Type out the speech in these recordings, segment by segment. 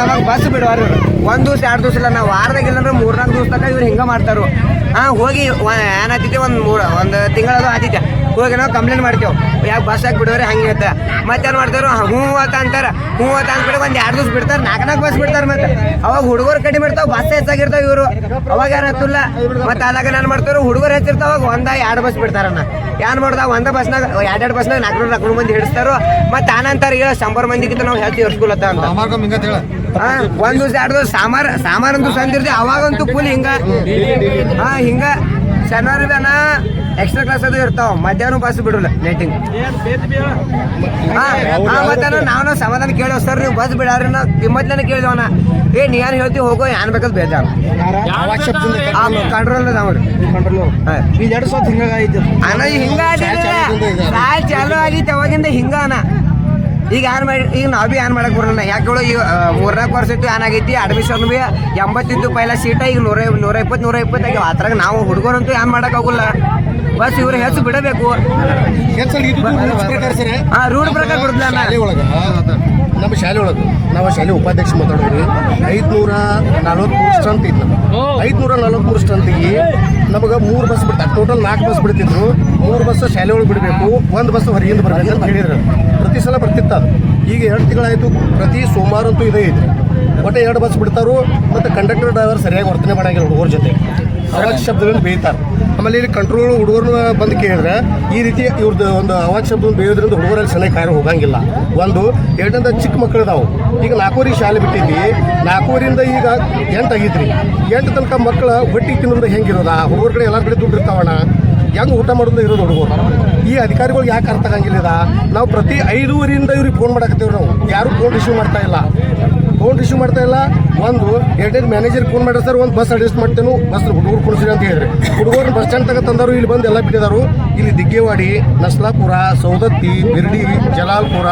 ನಮಗ್ ಬಸ್ ಬಿಡುವಾರ. ಒಂದು ದಿವ್ಸ, ಎರಡು ದಿವಸ ಇಲ್ಲ, ನಾವು ವಾರದಾಗ ಇಲ್ಲಂದ್ರೆ ಮೂರ್ನಾಲ್ಕು ದಿವಸ ತನಕ ಇವ್ರು ಹಿಂಗೆ ಮಾಡ್ತಾರು. ಹಾಂ, ಹೋಗಿ ಏನಾಗ್ತೈತಿ ಒಂದು ಮೂರ್, ಒಂದ್ ತಿಂಗಳದು ಆತಿದ್ದೆ ಹೋಗಿ ನಾವು ಕಂಪ್ಲೇಂಟ್ ಮಾಡ್ತೇವೆ. ಯಾಕೆ ಬಸ್ ಹಾಕಿ ಬಿಡೋರಿ ಹಂಗೆ ಅಂತ. ಏನು ಮಾಡ್ತಾರೋ? ಹ್ಞೂ ಅಂತ ಅಂತಾರೆ. ಹ್ಞೂ ಅಂತ ಅಂದ್ಬಿಟ್ಟು ಒಂದು ಎರಡು ದಿವ್ಸ ಬಿಡ್ತಾರೆ. ನಾಲ್ಕು ನಾಲ್ಕು ಬಸ್ ಬಿಡ್ತಾರೆ ಮತ್ತೆ. ಅವಾಗ ಹುಡುಗರು ಕಡಿಮೆ ಇರ್ತಾವೆ, ಬಸ್ ಹೆಚ್ಚಾಗಿರ್ತಾವ ಇವರು. ಅವಾಗ ಯಾರು ಹತ್ತಿಲ್ಲ? ಮತ್ತೆ ಅದಾಗ ನಾನು ಮಾಡ್ತಾರೋ ಹುಡುಗರು ಹೆಚ್ಚಿರ್ತಾವ, ಅವಾಗ ಒಂದ, ಎರಡು ಬಸ್ ಬಿಡ್ತಾರಣ್ಣ ಏನು ಮಾಡ್ದಾಗ ಒಂದ ಬಸ್ನಾಗ ಎರಡೆರಡು ಬಸ್ನಾಗ ನಾಲ್ಕು ನಾಲ್ಕು ಮಂದಿ ಹಿಡಿಸ್ತಾರೋ. ಮತ್ತೆ ಆನಂತರ ಹೇಳ ಶಂಬರ್ ಮಂದಿಗಿಂತ ನಾವು ಹೆಲ್ತ್ ಇರ್ಸ್ಕೊಳತ್ತ ಅಂತ. ಒಂದ್ ದಿವಸ ಎರಡು ದಿವಸ ಸಾಮಾರ್ ಸಾಮಾರಂತೂ ಸಂದಿರ್ತಿ ಅವಾಗಂತೂ ಫುಲ್ ಹಿಂಗ. ಹಾ ಹಿಂಗ ಶನಿವಾರ ಬೇನ ಎಕ್ಸ್ಟ್ರಾ ಕ್ಲಾಸ್ ಅದು ಇರ್ತಾವ ಮಧ್ಯಾಹ್ನ ಬಸ್ ಬಿಡಲ್ಲ ಲೇಟಿಂಗ್ ಮತ್ತೆ ನಾವು ಸಮಾಧಾನ ಕೇಳೋ ಸರ್ ನೀವು ಬಸ್ ಬಿಡಾರಿ ನಾವು ಕೇಳಿದವನ ಏ ನೀ ಏನ್ ಹೇಳ್ತೀವಿ ಹೋಗೋ ಏನ್ ಬೇಕಾದ್ ಬೇಜಾರು. ಆ ಕಂಟ್ರೋಲ್ ಅದಾವ್ರಿ ಅಣ್ಣ ಹಿಂಗ ಚಾಲು ಆಗಿತ್ತು ಅವಾಗಿಂದ ಹಿಂಗ ಅಣ್ಣ ಈಗ ಏನ್ ಮಾಡಿ ಈಗ ನಾವು ಭೀ ಏನ್ ಮಾಡಕ್ ಬರಲ್ಲ. ಯಾಕೆ ಹೇಳು ಈಗ ಮೂರ್ನಾಲ್ಕು ವರ್ಷ ಇತ್ತು ಏನಾಗೈತಿ ಅಡ್ಮಿಷನ್ ಭೀ ಎಂಬತ್ತಿತ್ತು ಪೈಲ ಸೀಟ ಈಗ ನೂರ ನೂರ ಇಪ್ಪತ್ತು ನೂರ ಇಪ್ಪತ್ತು ಆಗ್ಯಾವ. ಅದ್ರಾಗ ನಾವು ಹುಡುಗರಂತೂ ಏನ್ ಮಾಡೋಕ್ಕಾಗಲ್ಲ ಆಗುಲ್ಲ. ಬಸ್ ಇವ್ರು ಹೆಚ್ಚು ಬಿಡಬೇಕು. ಹಾಂ ರೂಢ ಪ್ರಕಾರ ಒಳಗೆ. ನಮ್ಮ ಶಾಲೆ ಒಳಗೆ. ನಾವು ಶಾಲೆ ಉಪಾಧ್ಯಕ್ಷ ಮಾತಾಡೋದ್ರಿ. ಐದ್ನೂರ ನಲವತ್ಮೂರು ಸ್ಟ್ರೆಂತ್ ಇತ್ತು ಐದ್ನೂರ ನಲವತ್ಮೂರು ಸ್ಟ್ರೆಂತಿಗೆ ನಮಗೆ ಮೂರು ಬಸ್ ಬಿಡ್ತಾರೆ ಟೋಟಲ್ ನಾಲ್ಕು ಬಸ್ ಬಿಡ್ತಿದ್ರು. ಮೂರು ಬಸ್ ಶಾಲೆ ಒಳಗೆ ಬಿಡಬೇಕು. ಒಂದು ಬಸ್ ಹೊರಗಿಂದ ಬರಬೇಕು ಅಂತ ಹೇಳಿದ್ರು. ಪ್ರತಿ ಸಲ ಬರ್ತಿತ್ತು ಈಗ ಎರಡು ತಿಂಗಳಾಯಿತು, ಪ್ರತಿ ಸೋಮವಾರ ಅಂತೂ ಇದೇ ಐತೆ ಒಟ್ಟೆ ಎರಡು ಬಸ್ ಬಿಡ್ತಾರು, ಮತ್ತು ಕಂಡಕ್ಟರ್ ಡ್ರೈವರ್ ಸರಿಯಾಗಿ ವರ್ತನೆ ಮಾಡೋಂಗಿಲ್ಲ ಹುಡುಗರ ಜೊತೆ. ಅವಾಜ್ ಶಬ್ದಗಳನ್ನು ಬೇಯ್ತಾರೆ. ಆಮೇಲೆ ಇಲ್ಲಿ ಕಂಟ್ರೋಲ್ ಹುಡುಗರನ್ನ ಬಂದು ಕೇಳಿದ್ರೆ, ಈ ರೀತಿ ಇವ್ರದ್ದು ಒಂದು ಅವಾಜ್ ಶಬ್ದವನ್ನು ಬೇಯೋದ್ರಿಂದ ಹುಡುಗರಲ್ಲಿ ಸಣ್ಣ ಕಾರ್ಯ ಹೋಗಂಗಿಲ್ಲ. ಒಂದು ಎರಡಂದ ಚಿಕ್ಕ ಮಕ್ಕಳು ಇದಾವೆ ಈಗ ನಾಲ್ಕೂವರೆ ಶಾಲೆ ಬಿಟ್ಟಿದ್ವಿ. ನಾಲ್ಕೂರಿಂದ ಈಗ ಎಂಟು ಆಗಿದ್ರಿ ಎಂಟು ತನಕ ಮಕ್ಕಳ ಹೊಟ್ಟಿ ತಿನ್ನೋದು ಹೆಂಗಿರೋದ? ಹುಡುಗರ ಕಡೆ ಎಲ್ಲ ಕಡೆ ದುಡ್ಡು ಇರ್ತಾವಣ ಹೆಂಗೆ ಊಟ ಮಾಡೋದು ಇರೋದು ಹುಡುಗರು ಈ ಅಧಿಕಾರಿಗಳು ಯಾಕೆ ಅರ್ಥ ಆಗಂಗಿಲ್ಲ ನಾವು ಪ್ರತಿ ಐದೂವರೆಯಿಂದ ಇವ್ರಿಗೆ ಫೋನ್ ಮಾಡಕತ್ತೀವಿ ನಾವು. ಯಾರು ಫೋನ್ ರಿಸೀವ್ ಮಾಡ್ತಾ ಇಲ್ಲ. ಫೋನ್ ರಿಸೀವ್ ಮಾಡ್ತಾ ಇಲ್ಲ. ಒಂದು ಎರಡೆರಡು ಮ್ಯಾನೇಜರ್ ಫೋನ್ ಮಾಡ್ರಿ ಸರ್. ಒಂದು ಬಸ್ ಅಡ್ಜಸ್ಟ್ ಮಾಡ್ತೇನೆ. ಬಸ್ ಹುಡುಗರು ಕುಡಿಸ್ರಿ ಅಂತ ಹೇಳಿದ್ರೆ. ಹುಡುಗರು ಬಸ್ ಸ್ಟ್ಯಾಂಡ್ ತಗ ತಂದರು ಇಲ್ಲಿ ಬಂದು ಎಲ್ಲ ಬಿಟ್ಟಿದ್ದಾರೆ ಇಲ್ಲಿ ದಿಗ್ಗೇವಾಡಿ, ನಸ್ಲಾಪುರ ಸೌದತ್ತಿ ಬಿರ್ಡಿ, ಜಲಾಲ್ಪುರ,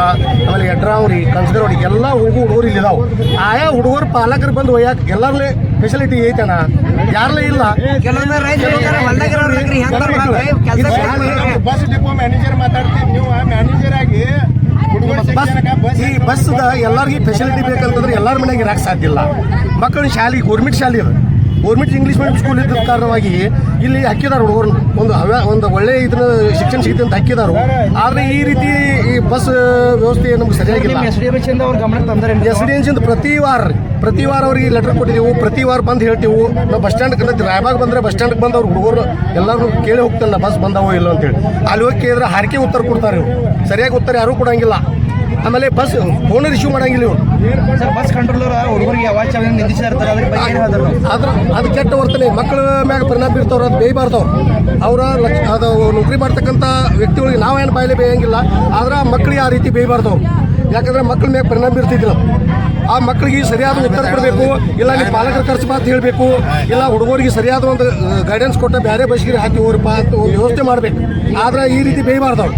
ಆಮೇಲೆ ಯಡ್ರಾವರಿ ಕನ್ಸಗರವಾಡಿ, ಎಲ್ಲ ಹುಡುಗರು ಇಲ್ಲಿ ಇದಾವೆ. ಆಯಾ ಹುಡುಗರು ಪಾಲಕರು ಬಂದು ಒಯ್ಯಾಕ ಎಲ್ಲರಲ್ಲೇ ಫೆಸಿಲಿಟಿ ಐತೆ ಯಾರಲ್ಲೇ ಇಲ್ಲ. ಬಸ್ ಡಿಪೋ ಮ್ಯಾನೇಜರ್ ಮಾತಾಡ್ತೀವಿ ನೀವು ಮ್ಯಾನೇಜರ್ ಆಗಿ ಈ ಬಸ್ ಎಲ್ಲರಿಗೂ ಫೆಸಿಲಿಟಿ ಬೇಕಂತಂದ್ರೆ ಎಲ್ಲರ ಮನೆಗೆ ಇರಕ್ಕೆ ಸಾಧ್ಯ ಇಲ್ಲ. ಮಕ್ಕಳು ಶಾಲೆ ಗೋರ್ಮೆಂಟ್ ಶಾಲೆ ಇದೆ ಗೌರ್ಮೆಂಟ್ ಇಂಗ್ಲೀಷ್ ಮೀಡಿಯಂ ಸ್ಕೂಲ್ ಇದ್ದ ಕಾರಣವಾಗಿ ಇಲ್ಲಿ ಹಾಕಿದಾರ ಹುಡುಗರು ಒಂದು ಹವ್ಯ ಒಂದು ಒಳ್ಳೆ ಇದನ್ನ ಶಿಕ್ಷಣ ಸಿಗುತ್ತೆ ಅಂತ ಹಾಕಿದಾರು ಆದ್ರೆ ಈ ರೀತಿ ಈ ಬಸ್ ವ್ಯವಸ್ಥೆ ನಮ್ಗೆ ಸರಿಯಾಗಿಲ್ಲ. ಎಸ್ ಡಿ ಎಂ ಅವ್ರ ಗಮನಕ್ಕೆ ತಂದ್ರೆ ಎಸ್ ಡಿ ಪ್ರತಿ ವಾರ ರೀ ಪ್ರತಿ ವಾರ ಅವ್ರಿಗೆ ಲೆಟರ್ ಕೊಟ್ಟಿದ್ದೀವಿ ಪ್ರತಿ ವಾರ ಬಂದು ಹೇಳ್ತೀವಿ. ನಾವು ಬಸ್ ಸ್ಟ್ಯಾಂಡ್ ರಾಯಬಾಗ್ ಬಂದರೆ ಬಸ್ ಸ್ಟ್ಯಾಂಡ್ ಬಂದು ಅವ್ರು ಹುಡುಗರು ಎಲ್ಲರೂ ಕೇಳಿ ಹೋಗ್ತಲ್ಲ ಬಸ್ ಬಂದಾವೋ ಇಲ್ಲ ಅಂತೇಳಿ. ಅಲ್ಲಿ ಹೋಗಿ ಕೇಳಿದ್ರೆ ಹಾರಿಕೆ ಉತ್ತರ ಕೊಡ್ತಾರೆ ಇವ್ರು. ಸರಿಯಾಗಿ ಉತ್ತರ ಯಾರೂ ಕೊಡಂಗಿಲ್ಲ. ಆಮೇಲೆ ಬಸ್ ಓನರ್ ಇಶ್ಯೂ ಮಾಡಂಗಿಲ್ಲ ಇವ್ರು ಸರ್ ಬಸ್ ಕಂಟ್ರೋಲರ್ ಹುಡುಗರಿಗೆ ಅದ್ರ ಬಗ್ಗೆ ಏನು ಹೇಳಿದ್ರು ಅದ್ರ ಅದು ಕೆಟ್ಟ ವರ್ತನೆ. ಮಕ್ಕಳ ಮ್ಯಾಗ ಪರಿಣಾಮ ಬೀರ್ತಾವ್ರು ಅದು ಬೇಯಬಾರ್ದವ್ರು ಅವರ. ಲಕ್ಷ ಅದು ನೌಕರಿ ಮಾಡ್ತಕ್ಕಂಥ ವ್ಯಕ್ತಿಗಳಿಗೆ ನಾವೇನು ಬಾಯಿಲೆ ಬೇಯಂಗಿಲ್ಲ. ಆದ್ರೆ ಮಕ್ಕಳಿಗೆ ಆ ರೀತಿ ಬೇಯಬಾರ್ದವ್ರು ಯಾಕಂದ್ರೆ ಮಕ್ಕಳ ಮ್ಯಾಗ ಪರಿಣಾಮ ಬೀರ್ತಿದ್ರು ಆ ಮಕ್ಕಳಿಗೆ ಸರಿಯಾದ ಉತ್ತರ ಕೊಡಬೇಕು. ಇಲ್ಲ ನೀವು ಪಾಲಕರ ಖರ್ಚು ಮಾತು ಹೇಳಬೇಕು. ಇಲ್ಲ ಹುಡುಗರಿಗೆ ಸರಿಯಾದ ಒಂದು ಗೈಡೆನ್ಸ್ ಕೊಟ್ಟ ಬೇರೆ ಬಸ್ಗಿರಿ ಹಾಕಿ ಹೋಗ್ರಪ್ಪ ಅಂತ ಒಂದು ವ್ಯವಸ್ಥೆ ಮಾಡಬೇಕು. ಆದ್ರೆ ಈ ರೀತಿ ಬೇಯಬಾರ್ದವ್ರು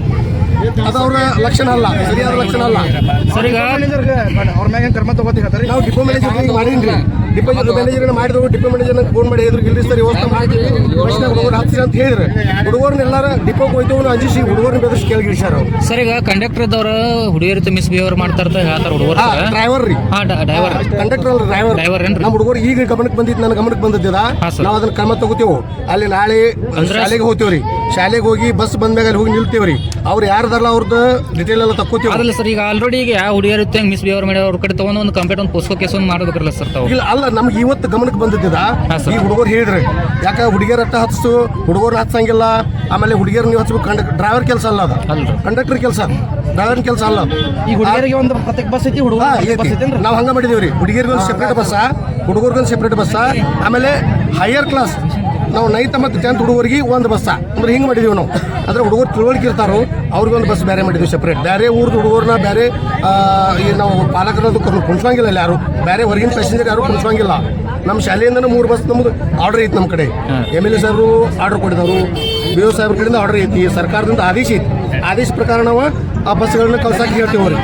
ಅದು ಅವರ ಲಕ್ಷಣ ಅಲ್ಲ ಸರಿಯಾದ ಲಕ್ಷಣ ಅಲ್ಲ. ಸರಿ ಅವ್ರ ಮ್ಯಾಗ ಕರ್ಮ ತಗೋತಿ ಹೇಳ್ತಾರೆ ನಾವು ಡಿಪೋ ಮ್ಯಾನೇಜರ್ ಮಾಡೀನಿ ಡಿಪೋ ಮ್ಯಾನೇಜರ್ ಮಾಡಿದ್ರು ಡಿಪೋ ಮ್ಯಾನೇಜರ್ನ ಫೋನ್ ಮಾಡಿ ಹೇಳಿದ್ರು ಇಲ್ರಿ ಸರ್ ವ್ಯವಸ್ಥೆ ಮಾಡ್ತೀವಿ ಬಸ್ನಾಗ ಹುಡುಗರು ಹಾಕ್ತೀರಿ ಅಂತ ಹೇಳಿದ್ರೆ. ಹುಡುಗರನ್ನ ಎಲ್ಲಾರ ಡಿಪೋಗೆ ಹೋಯ್ತು ಅಂಜಿಸಿ ಹುಡುಗರನ್ನ ಬೆದರ್ಸಿ ಕೇಳಿಗಿಡ್ಸಾರ ಅವ್ರು. ಸರ್ ಈಗ ಹುಡುಗರ ಜೊತೆ ಮಿಸ್ಬಿಹೇವ್ ಮಾಡ್ತಾರ ಹೇಳ್ತಾರ ಹುಡುಗರು ಡ್ರೈವರ್ ರೀ. ಹಾ ಡ್ರೈವರ್ ಕಂಡಕ್ಟರ್ ಅಲ್ಲ ಡ್ರೈವರ್ ಡ್ರೈವರ್ ಏನ್ರಿ? ನಮ್ಮ ಹುಡುಗರು ಈಗ ಗಮನಕ್ಕೆ ಬಂದಿದ್ದು ನನ್ನ ಗಮನಕ್ಕೆ ಬಂದಿದ್ದ. ನಾವು ಅದನ್ನ ಕ್ರಮ ತಗೋತೀವಿ. ಅಲ್ಲಿ ನಾಳೆ ಶಾಲೆಗೆ ಹೋಗ್ತೀವ್ರಿ. ಶಾಲೆಗೆ ಹೋಗಿ ಬಸ್ ಬಂದ್ಮ್ಯಾಗ ಅಲ್ಲಿ ಹೋಗಿ ನಿಲ್ತೀವ್ರಿ. ಅವ್ರು ಯಾರದಲ್ಲ ಅವ್ರದ್ದು ಡಿಟೇಲ್ ಎಲ್ಲ ತಕ್ಕೋತೀವಿ. ಅದಲ್ಲ ಸರ್ ಈಗ ಆಲ್ರೆಡಿ ಈಗ ಯಾವ ಹುಡುಗಿಯರ್ ಮಿಸ್ ಬಿಹೇವರ್ ಮಾಡಿ ಅವ್ರ ಕಡೆ ತಗೊಂಡು ಒಂದು ಕಂಪ್ಲೇಂಟ್ ಒಂದು ಪೋಸ್ಕೋ ಕೇಸ್ ಒಂದು ಮಾಡಬೇಕಲ್ಲ ಸರ್ ತಾವು. ಇಲ್ಲ ಅಲ್ಲ ನಮ್ಗೆ ಇವತ್ತು ಗಮನಕ್ಕೆ ಬಂದಿದ್ದ. ಈ ಹುಡುಗರು ಹೇಳ್ರಿ ಯಾಕ ಹುಡುಗಿಯರ ಅಟ್ಟ ಹಚ್ಚು ಹುಡುಗರು ಹತ್ಸಂಗಿಲ್ಲ ಆಮೇಲೆ ಹುಡುಗಿಯರ್ ನೀವು ಹಚ್ಚಬೇಕು ಕಂಡಕ್ ಡ್ರೈವರ್ ಕೆಲಸ ಅಲ್ಲ ಅದು. ಕಂಡಕ್ಟರ್ ಕೆಲಸ ಡ್ರೈವರ್ ಕೆಲಸ ಅಲ್ಲ. ಈ ಹುಡುಗರಿಗೆ ಒಂದು ಪ್ರತ್ಯೇಕ ಬಸ್ ಐತಿ ಹುಡುಗ ಹುಡುಗರಿಗೆ ನಾವು ಹಂಗ ಮಾಡಿದೀವ್ರಿ. ಹುಡುಗಿಯರಿಗೆ ಒಂದು ಸೆಪ್ರೇಟ್ ಬಸ್ಸ ಹುಡುಗರಿಗೊಂದು ಸೆಪ್ರೇಟ್ ಬಸ್ಸ ಆಮೇಲೆ ಹೈಯರ್ ಕ್ಲಾಸ್ ನಾವು ನೈತ ಮತ್ತು ಟೆಂತ್ ಹುಡುಗರಿಗೆ ಒಂದು ಬಸ್ಸ ಅಂದ್ರೆ ಹಿಂಗೆ ಮಾಡಿದೀವಿ ನಾವು. ಅಂದ್ರೆ ಹುಡುಗರು ತಿಳುವಳಿಕೆ ಇರ್ತಾರೋ ಅವ್ರಿಗೊಂದು ಬಸ್ ಬೇರೆ ಮಾಡಿದ್ವಿ ಸಪ್ರೇಟ್ ಬೇರೆ ಊರ್ದು ಹುಡುಗರನ್ನ ಬೇರೆ ಈ ನಾವು ಪಾಲಕರದ್ದು ಕುಣಿಸೋಂಗಿಲ್ಲ ಅಲ್ಲಿ ಯಾರು. ಬೇರೆ ಹೊರಗಿನ ಪ್ಯಾಸೆಂಜರ್ ಯಾರು ಕುಣಿಸೋಂಗಿಲ್ಲ ನಮ್ಮ ಶಾಲೆಯಿಂದನೂ ಮೂರು ಬಸ್ ನಮ್ಗೆ ಆರ್ಡರ್ ಐತಿ ನಮ್ಮ ಕಡೆ. ಎಂ ಎಲ್ ಎ ಸಾಹೇಬರು ಆರ್ಡರ್ ಕೊಟ್ಟಿದ್ದಾರೆ ಬಿ ಒ ಸಾಹೇಬ್ರ ಕಡೆಯಿಂದ ಆರ್ಡರ್ ಐತಿ. ಸರ್ಕಾರದಿಂದ ಆದೇಶ ಐತಿ. ಆದೇಶ ಪ್ರಕಾರ ನಾವು ಆ ಬಸ್ಗಳನ್ನ ಕಳ್ಸಕ್ಕೆ ಹೇಳ್ತೀವಿ ಅವ್ರಿಗೆ.